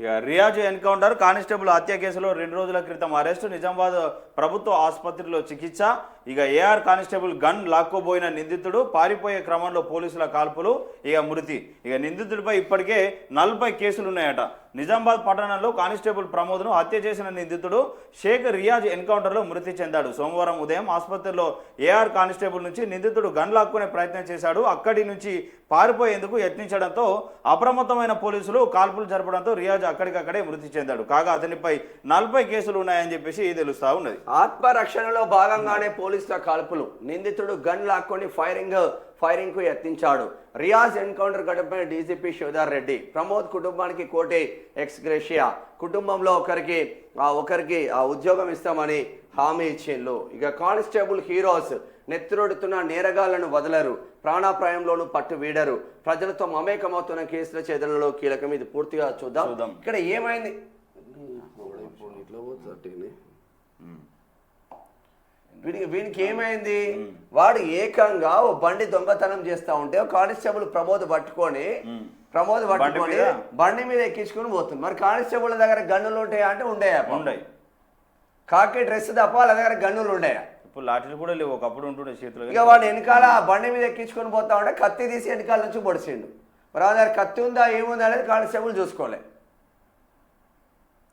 ఇక Riyaz encounter constable హత్య కేసులో రెండు రోజుల క్రితం అరెస్టు నిజామాబాద్ ప్రభుత్వ ఆసుపత్రిలో చికిత్స. ఇక ఏఆర్ కానిస్టేబుల్ గన్ లాక్కోబోయిన నిందితుడు పారిపోయే క్రమంలో పోలీసుల కాల్పులు ఇక మృతి. ఇక నిందితుడిపై ఇప్పటికే నలభై కేసులు ఉన్నాయట నిజామాబాద్ పట్టణంలో కానిస్టేబుల్ ప్రమోద్ను హత్య చేసిన నిందితుడు షేక్ రియాజ్ ఎన్కౌంటర్లో మృతి చెందాడు. సోమవారం ఉదయం ఆసుపత్రిలో ఏఆర్ కానిస్టేబుల్ నుంచి నిందితుడు గన్ లాక్కునే ప్రయత్నం చేశాడు. అక్కడి నుంచి పారిపోయేందుకు యత్నించడంతో అప్రమత్తమైన పోలీసులు కాల్పులు జరపడంతో రియాజ్ అక్కడికక్కడే మృతి చెందాడు. కాగా అతనిపై నలభై కేసులు ఉన్నాయని చెప్పేసి తెలుస్తా ఉన్నది. ఆత్మరక్షణలో భాగంగానే పోలీసుల కాల్పులు. నిందితుడు గన్ లాక్కొని ఫైరింగ్ ఫైరింగ్కు యత్నించాడు. రియాజ్ ఎన్కౌంటర్ ఘటనపై డీజీపీ శివదార్ రెడ్డి ప్రమోద్ కుటుంబానికి కోటి ఎక్స్ గ్రేషియా. కుటుంబంలో ఒకరికి ఆ ఒకరికి ఆ ఉద్యోగం ఇస్తామని హామీ ఇచ్చిండ్రు. ఇక కానిస్టేబుల్ హీరోస్ నెత్తురొడుతున్న నేరగాళ్ళను వదలరు. ప్రాణాప్రాయంలోనూ పట్టు వీడరు. ప్రజలతో మమేకమవుతున్న కేసుల చేతులలో కీలకం. ఇది పూర్తిగా చూద్దాం. ఇక్కడ ఏమైంది? వీడికి వీనికి ఏమైంది? వాడు ఏకంగా ఓ బండి దొంగతనం చేస్తా ఉంటే కానిస్టేబుల్ ప్రమోద్ పట్టుకొని ప్రమోద్ పట్టుకొని? బండి మీద ఎక్కించుకొని పోతుంది. మరి కానిస్టేబుల్ దగ్గర గన్నులు ఉంటాయా అంటే ఉండయా? ఉండయి. కాకి డ్రెస్ తప్ప వాళ్ళ దగ్గర గన్నులు ఉండయా? ఇప్పుడు లాఠీలు కూడా లేవు. ఒకప్పుడు ఉంటుండే చేతులు ఇక వాడు వెనకాల ఆ బండి మీద ఎక్కించుకొని పోతా ఉంటే కత్తి తీసి వెనకాల నుంచి పొడిచిండు. మరి వాళ్ళ దగ్గర కత్తి ఉందా ఏముందా అనేది కానిస్టేబుల్ చూసుకోలే.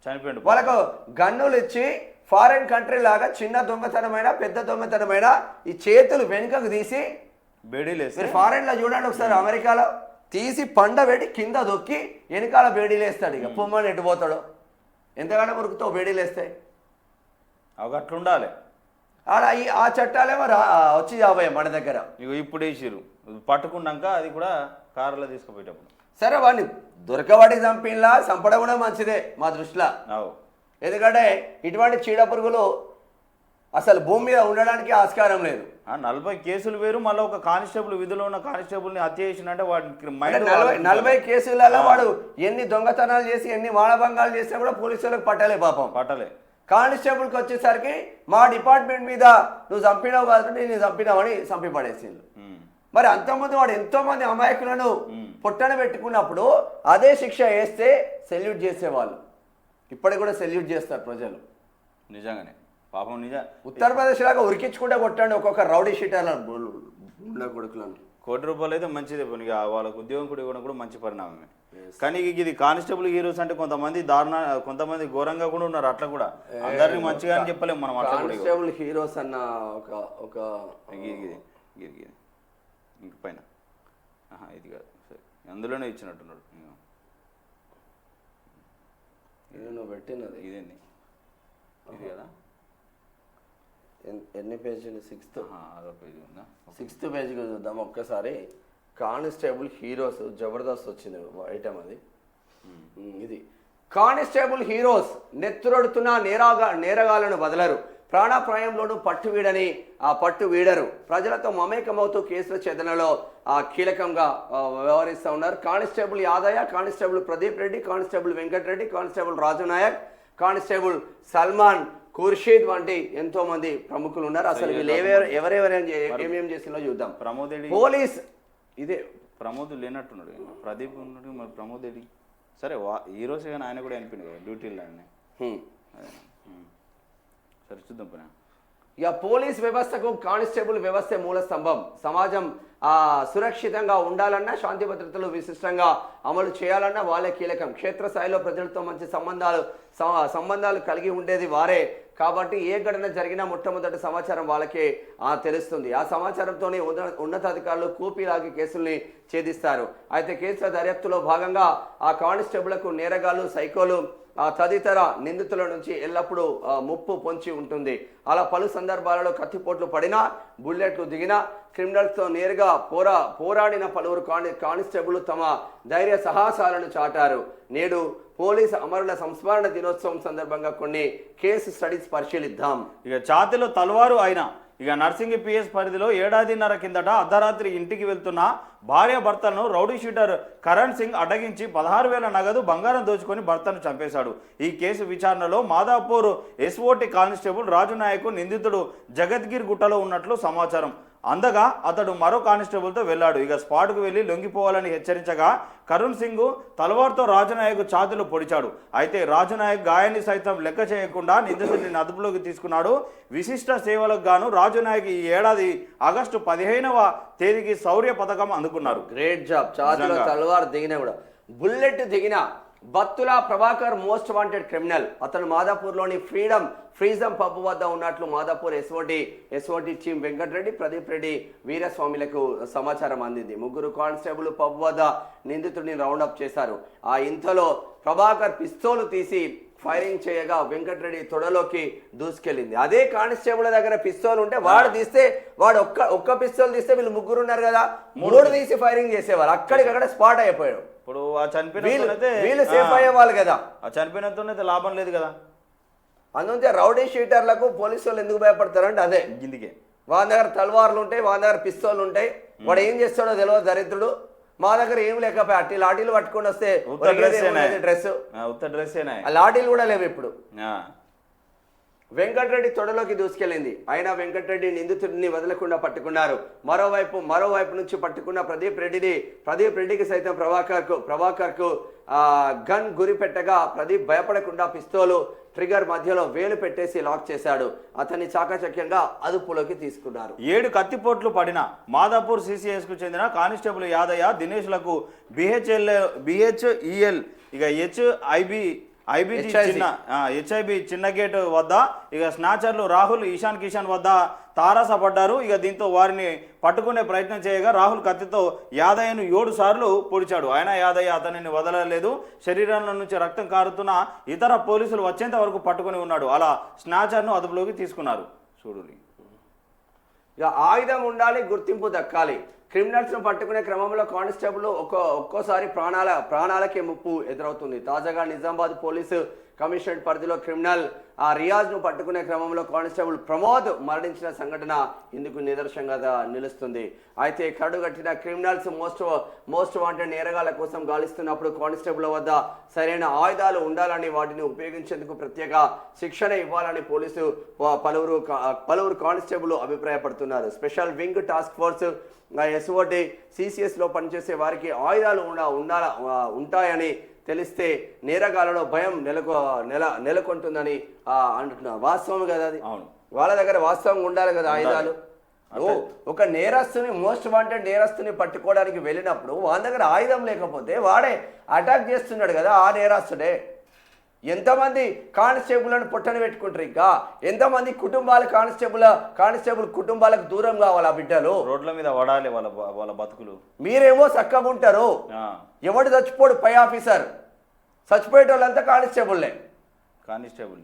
చనిపోయిండు. వాళ్ళకు గన్నులు ఇచ్చి ఫారెన్ కంట్రీ లాగా చిన్న దొంగతనమైన పెద్ద దొంగతనమైన ఈ చేతులు వెనుకకు తీసి బేడీలు వేస్తే మీరు ఫారెన్లో చూడండి ఒకసారి అమెరికాలో తీసి పండ పెట్టి కింద దొక్కి వెనకాల బేడీలు వేస్తాడు ఇక పొమ్మని ఎటు పోతాడు. ఎంతగానో మురుకుతావు బేడీలు వేస్తాయి అవి అట్లుండాలి ఆడ ఈ ఆ చట్టాలేమో రా వచ్చి జాబోయే మన దగ్గర. ఇప్పుడు వేసిరు పట్టుకున్నాక అది కూడా కారులో తీసుకుపోయేటప్పుడు. సరే వాడిని దొరకవాడికి చంపిలా చంపడం కూడా మంచిదే మా దృష్టిలో. ఎందుకంటే ఇటువంటి చీడ పురుగులు అసలు భూమి మీద ఉండడానికి ఆస్కారం లేదు. ఆ నలభై కేసులు వేరు మళ్ళీ ఒక కానిస్టేబుల్ విధిలో ఉన్న కానిస్టేబుల్ని హత్య చేసినంటే వాడికి నలభై నలభై కేసులలో వాడు ఎన్ని దొంగతనాలు చేసి ఎన్ని మానభంగాలు చేసినా కూడా పోలీసులకు పట్టలే పాపం. పట్టలే. కానిస్టేబుల్కి వచ్చేసరికి మా డిపార్ట్మెంట్ మీద నువ్వు చంపినావు కాబట్టి నేను చంపినావని చంపి పడేసిండు ఉమ్. మరి అంతకుముందు వాడు ఎంతో మంది అమాయకులను పుట్టన పెట్టుకున్నప్పుడు అదే శిక్ష వేస్తే సెల్యూట్ చేసేవాళ్ళు. ఇప్పటికి కూడా సెల్యూట్ చేస్తారు ప్రజలు. నిజంగానే. పాపం నిజ ఉత్తరప్రదేశ్ లాగా ఉరికించుకుంటే కొట్టండి ఒక్కొక్క రౌడీ షీటర్లను గుండా కొడుకులను. కోటి రూపాయలు అయితే మంచిదే పోనీ వాళ్ళకు ఉద్యోగం కూడా ఇవ్వడం కూడా మంచి పరిణామమే. కానీ ఇది కానిస్టేబుల్ హీరోస్ అంటే కొంతమంది దారుణ కొంతమంది ఘోరంగా కూడా ఉన్నారు అట్లా కూడా. అందరినీ మంచిగా అని చెప్పలేము మనం అట్లా. కానిస్టేబుల్ హీరోస్ అన్న ఒక ఒక ఇంక పైన. ఇది కాదు. సరే. అందులోనే ఇచ్చినట్టున్నాడు. ఇది నువ్వు పెట్టినది. ఇదేంది ఇది కదా? ఎన్- ఎన్ని పేజీలు? సిక్స్త్. అదొక ఇది ఉందా? సిక్స్త్ పేజీకి చూద్దాం ఒక్కసారి. కానిస్టేబుల్ హీరోస్ జబర్దస్త్ వచ్చింది ఐటమ్ అది. ఇది. కానిస్టేబుల్ హీరోస్ నెత్తురొడుతున్న నేరాగా నేరగాళ్ళను వదలరు. ప్రాణాప్రాయంలోనూ పట్టు వీడని ఆ పట్టు వీడరు ప్రజలతో మమేకమవుతూ కేసుల ఛేదనలో ఆ కీలకంగా వ్యవహరిస్తూ ఉన్నారు. Constable Yadaiah constable Pradeep Reddy constable Venkata Reddy constable Raju Naik constable Salman Khurshid వంటి ఎంతో మంది ప్రముఖులు ఉన్నారు. అసలు వీళ్ళు ఎవరెవరు ఎవరెవరు ఏమేం చేసిందో చూద్దాం. ప్రమోద్ పోలీస్ ఇదే ప్రమోద్ లేనట్టున్నాడు. ప్రదీప్ ఉన్నాడు మరి ప్రమోద్ సరే ఈ రోజు కానీ ఆయన కూడా అనిపిండు కదా డ్యూటీలో ఆయన. సరే చూద్దాం పునా. ఇక పోలీస్ వ్యవస్థకు కానిస్టేబుల్ వ్యవస్థ మూల స్తంభం. సమాజం సురక్షితంగా ఉండాలన్నా శాంతి భద్రతలు విశిష్టంగా అమలు చేయాలన్నా వాళ్ళే కీలకం. క్షేత్రస్థాయిలో ప్రజలతో మంచి సంబంధాలు సంబంధాలు కలిగి ఉండేది వారే. కాబట్టి ఏ ఘటన జరిగినా మొట్టమొదటి సమాచారం వాళ్ళకే తెలుస్తుంది. ఆ సమాచారంతోనే ఉన్న- ఉన్నతాధికారులు కూపీలాగి కేసుల్ని ఛేదిస్తారు. అయితే కేసుల దర్యాప్తులో భాగంగా ఆ కానిస్టేబుళ్ళకు నేరగాళ్ళు సైకోలు తదితర నిందితుల నుంచి ఎల్లప్పుడూ ముప్పు పొంచి ఉంటుంది. అలా పలు సందర్భాలలో కత్తిపోట్లు పడినా బుల్లెట్లు దిగినా క్రిమినల్స్తో నేరుగా పోరా పోరాడిన పలువురు కాని కానిస్టేబుల్ తమ ధైర్య సాహసాలను చాటారు. నేడు పోలీసు అమరుల సంస్మరణ దినోత్సవం సందర్భంగా కొన్ని కేసు స్టడీస్ పరిశీలిద్దాం. ఇక ఛాతిలో తలవారు అయిన ఇక నర్సింగ్ పిఎస్ పరిధిలో ఏడాదిన్నర కిందట అర్ధరాత్రి ఇంటికి వెళ్తున్న భార్య భర్తలను రౌడీ షీటర్ కరణ్ సింగ్ అడ్డగించి పదహారు వేల నగదు బంగారం దోచుకొని భర్తను చంపేశాడు. ఈ కేసు విచారణలో మాదాపూర్ ఎస్ఓటి కానిస్టేబుల్ రాజు నాయకు నిందితుడు జగద్గిర్ గుట్టలో ఉన్నట్లు సమాచారం. అందగా అతడు మరో కానిస్టేబుల్తో వెళ్ళాడు. ఇక స్పాట్కు వెళ్ళి లొంగిపోవాలని హెచ్చరించగా కరుణ్ సింగ్ తలవార్తో రాజనాయక్ ఛాతీలో పొడిచాడు. అయితే రాజనాయక్ గాయాన్ని సైతం లెక్క చేయకుండా నిందితుడిని అదుపులోకి తీసుకున్నాడు. విశిష్ట సేవలకు గాను రాజనాయక్ ఈ ఏడాది ఆగస్టు పదిహేనవ తేదీకి శౌర్య పథకం అందుకున్నారు. గ్రేట్ జాబ్ నిజంగా. తలవారు దిగిన కూడా. బుల్లెట్ దిగిన Battula Prabhakar most wanted criminal. అతను మాదాపూర్లోని ఫ్రీడమ్ ఫ్రీజం పబ్ వద్ద ఉన్నట్లు Madhapur SOT SOT team Venkatareddy Pradeep Reddy వీరస్వామిలకు సమాచారం అందింది. ముగ్గురు కానిస్టేబుల్ పబ్ వద్ద నిందితుడిని రౌండప్ చేశారు. ఆ ఇంతలో ప్రభాకర్ పిస్తోలు తీసి ఫైరింగ్ చేయగా వెంకటరెడ్డి తొడలోకి దూసుకెళ్ళింది. అదే కానిస్టేబుల్ దగ్గర పిస్తోల్ ఉంటే వాడు తీస్తే వాడు ఒక్క ఒక్క పిస్తోల్ తీస్తే వీళ్ళు ముగ్గురు ఉన్నారు కదా మూడు. తీసి ఫైరింగ్ చేసేవారు. అక్కడికక్కడ స్పాట్ అయిపోయాడు. ఇప్పుడు ఆ వీళ్ళు సేఫ్ అయ్యేవాళ్ళు కదా. ఆ చనిపోయినతోనైతే లాభం లేదు కదా. అందుకే రౌడీ షీటర్లకు పోలీసు వాళ్ళు ఎందుకు భయపడతారంటే అదే. గిందికే వాళ్ళ దగ్గర తలవార్లు ఉంటాయి వాళ్ళ దగ్గర పిస్తోల్ ఉంటాయి. వాడు ఏం చేస్తాడో తెలియదు దరిద్రుడు. మా దగ్గర ఏం లేకపోయి అట్టి లాఠీలు పట్టుకొని వస్తే డ్రెస్ డ్రెస్ లాఠీలు కూడా లేవు ఇప్పుడు. వెంకటరెడ్డి తొడలోకి దూసుకెళ్ళింది. అయినా వెంకటరెడ్డి నిందితుడిని వదలకుండా పట్టుకున్నారు. మరోవైపు మరోవైపు నుంచి పట్టుకున్న ప్రదీప్ రెడ్డిని ప్రదీప్ రెడ్డికి సైతం ప్రభాకర్కు ప్రభాకర్కు గన్ గురి పెట్టగా ప్రదీప్ భయపడకుండా పిస్తోలు ట్రిగర్ మధ్యలో వేలు పెట్టేసి లాక్ చేశాడు. అతన్ని చాకచక్యంగా అదుపులోకి తీసుకున్నారు. ఏడు కత్తిపోట్లు పడిన మాదాపూర్ సిసిఎస్కు చెందిన కానిస్టేబుల్ యాదయ్య దినేష్లకు బిహెచ్ఎల్ బిహెచ్ఈఎల్ ఇక హెచ్ ఐబి ఐబిజి. చిన్న హెచ్ఐబి చిన్న గేట్ వద్ద ఇక స్నాచర్లు రాహుల్ ఇషాన్ కిషాన్ వద్ద తారసపడ్డారు ఇక దీంతో వారిని పట్టుకునే ప్రయత్నం చేయగా రాహుల్ కత్తితో యాదయ్యను ఏడు సార్లు పొడిచాడు. ఆయన యాదయ్య అతనిని వదలలేదు. శరీరంలో నుంచి రక్తం కారుతున్న ఇతర పోలీసులు వచ్చేంత వరకు పట్టుకొని ఉన్నాడు. అలా స్నాచర్ను అదుపులోకి తీసుకున్నారు. చూడు ఇక ఆయుధం ఉండాలి గుర్తింపు దక్కాలి. క్రిమినల్స్ను పట్టుకునే క్రమంలో కానిస్టేబుల్ ఒక్కో ఒక్కోసారి ప్రాణాల ప్రాణాలకే ముప్పు ఎదురవుతుంది. తాజాగా నిజామాబాద్ పోలీసు కమిషన్ పరిధిలో క్రిమినల్ ఆ రియాజ్ను పట్టుకునే క్రమంలో కానిస్టేబుల్ ప్రమోద్ మరణించిన సంఘటన ఇందుకు నిదర్శనంగా నిలుస్తుంది. అయితే కడుగట్టిన క్రిమినల్స్ మోస్ట్ మోస్ట్ వాంటెడ్ నేరగాల కోసం గాలిస్తున్నప్పుడు కానిస్టేబుల్ వద్ద సరైన ఆయుధాలు ఉండాలని వాటిని ఉపయోగించేందుకు ప్రత్యేక శిక్షణ ఇవ్వాలని పోలీసు పలువురు కా- పలువురు కానిస్టేబుల్ అభిప్రాయపడుతున్నారు. Special wing task force SOT సిసిఎస్లో పనిచేసే వారికి ఆయుధాలు ఉండ ఉండాల ఉంటాయని తెలిస్తే నేరగాళ్ళలో భయం నెలకొ నెల నెలకొంటుందని అంటున్నారు. వాస్తవం కదా అది? అవును. వాళ్ళ దగ్గర వాస్తవంగా ఉండాలి కదా ఆయుధాలు? ఒక నేరస్తుని మోస్ట్ వాంటెడ్ నేరస్తుని పట్టుకోవడానికి వెళ్ళినప్పుడు వాళ్ళ దగ్గర ఆయుధం లేకపోతే వాడే అటాక్ చేస్తున్నాడు కదా ఆ నేరస్తుడే. ఎంతమంది కానిస్టేబుల్ని పొట్టన పెట్టుకుంటారు ఇంకా? ఎంతమంది కుటుంబాలు కానిస్టేబుల్ కానిస్టేబుల్ కుటుంబాలకు దూరం కావాలి ఆ బిడ్డలు? రోడ్ల మీద పడాలి వాళ్ళ వాళ్ళ బతుకులు. మీరేమో చక్కగా ఉంటారు. ఎవడు చచ్చిపోడు పై ఆఫీసర్. చచ్చిపోయేట వాళ్ళంతా కానిస్టేబుల్లే కానిస్టేబుల్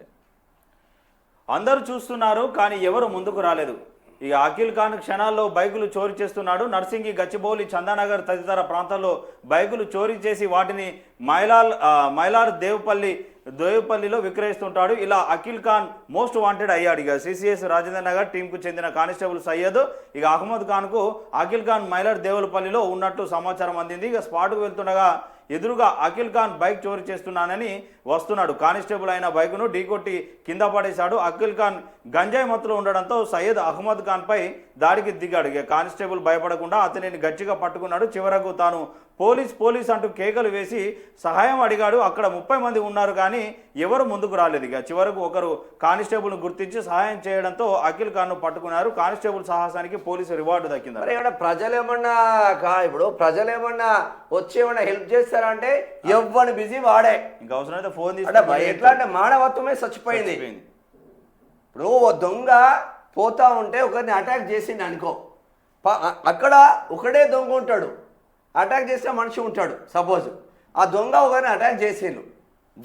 అందరూ చూస్తున్నారు కానీ ఎవరు ముందుకు రాలేదు. ఇక అఖిల్ ఖాన్ క్షణాల్లో బైకులు చోరీ చేస్తున్నాడు. నర్సింగి గచ్చిబౌలి చందానగర్ తదితర ప్రాంతాల్లో బైకులు చోరీ చేసి వాటిని మైలాల్ మైలార్ దేవపల్లి దోయపల్లిలో విక్రయిస్తుంటాడు. ఇలా అఖిల్ ఖాన్ మోస్ట్ వాంటెడ్ అయ్యాడు. ఇక సిసిఎస్ రాజేంద్ర నగర్ టీంకు చెందిన కానిస్టేబుల్ సయ్యద్ ఇక అహ్మద్ ఖాన్కు అఖిల్ ఖాన్ మైలర్ దేవులపల్లిలో ఉన్నట్టు సమాచారం అందింది. ఇక స్పాట్కు వెళ్తుండగా ఎదురుగా అఖిల్ ఖాన్ బైక్ చోరీ చేస్తున్నానని వస్తున్నాడు. కానిస్టేబుల్ అయిన బైకును ఢీకొట్టి కింద పడేశాడు. అఖిల్ ఖాన్ గంజాయి మత్తులో ఉండడంతో సయ్యద్ అహ్మద్ ఖాన్ పై దాడికి దిగాడు ఇక కానిస్టేబుల్ భయపడకుండా అతనిని గట్టిగా పట్టుకున్నాడు. చివరకు తాను పోలీస్ పోలీస్ అంటూ కేకలు వేసి సహాయం అడిగాడు. అక్కడ ముప్పై మంది ఉన్నారు కానీ ఎవరు ముందుకు రాలేదు ఇక. చివరకు ఒకరు కానిస్టేబుల్ను గుర్తించి సహాయం చేయడంతో అఖిల్ ఖాన్ను పట్టుకున్నారు. కానిస్టేబుల్ సాహసానికి పోలీసు రివార్డు దక్కింది మరి ఏమన్నా ప్రజలు ఏమన్నా కా- ఇప్పుడు ప్రజలు ఏమన్నా వచ్చి ఏమన్నా హెల్ప్ చేస్తారంటే ఎవ్వని బిజీ వాడే. ఇంకా అవసరమైతే ఫోన్ భయ- ఎట్లా అంటే మానవత్వమే చచ్చిపోయింది. ఇప్పుడు ఓ దొంగ పోతా ఉంటే ఒకరిని అటాక్ చేసిండు అనుకో. ప- అక్కడ ఒకడే దొంగ ఉంటాడు. అటాక్ చేస్తే మనిషి ఉంటాడు సపోజ్ ఆ దొంగ ఒకరిని అటాక్ చేసిండు.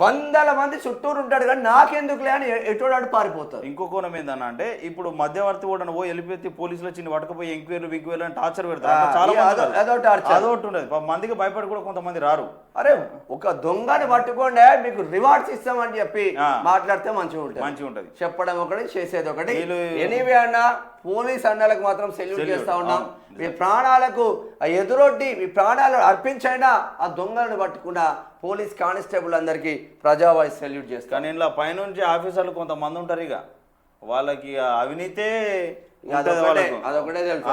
వందల మంది చుట్టూరు ఉంటాడు కానీ నాకెందుకులే అని ఎ- ఎటోడాడు పారిపోతారు ఇంకో కోణం ఏందన్న అంటే ఇప్పుడు మధ్యవర్తి కూడా ఓ వెళ్ళిపోతే పోలీసులు వచ్చి పట్టుకుపోయి ఎంక్వైరీలు వింక్వైరీలు అని టార్చర్ పెడతారు. చాలా అదో- టార్చర్. అదొకటి ఉండదు. మందికి భయపడి కూడా కొంతమంది రారు. అరే ఒక దొంగని పట్టుకోండి మీకు రివార్డ్స్ ఇస్తామని చెప్పి. మాట్లాడితే మంచిగా ఉంటుంది. మంచిగా ఉంటది. చెప్పడం ఒకటి చేసేది ఒకటి. ఎనీవే అన్న పోలీస్ అన్నలకు మాత్రం సెల్యూట్ చేస్తా ఉన్నాం. మీ ప్రాణాలకు ఎదురొడ్డి మీ ప్రాణాలు అర్పించైనా ఆ దొంగలను పట్టుకున్న పోలీస్ కానిస్టేబుల్ అందరికీ ప్రజావాయిస్ సెల్యూట్ చేస్తాను కానీ ఇలా పైనుంచి ఆఫీసర్లు కొంతమంది ఉంటారు ఇక. వాళ్ళకి అవినీతే అదొకటే తెలుసు.